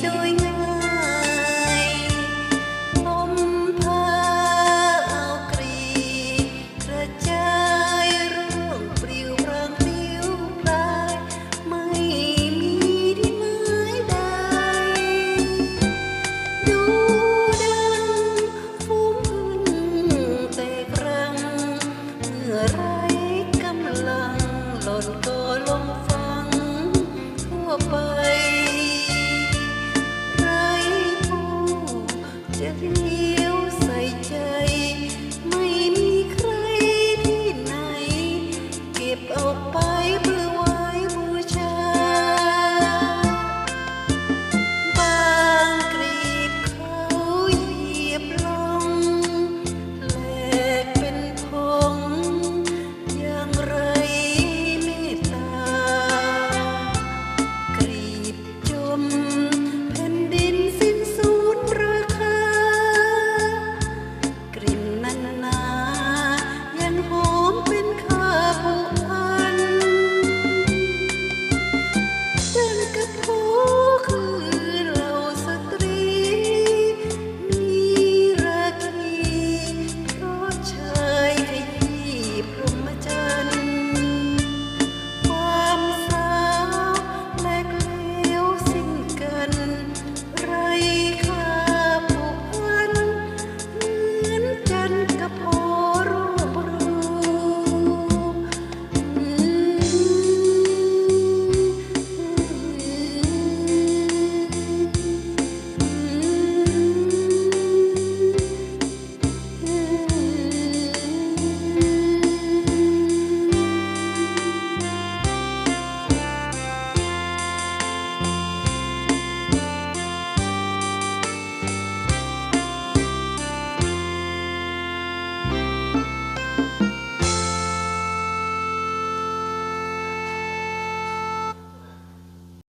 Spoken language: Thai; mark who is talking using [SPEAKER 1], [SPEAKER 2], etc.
[SPEAKER 1] โดมเอากรีกระจายร่วงปวพางปลิวพรายไม่มีที่หมายใด You.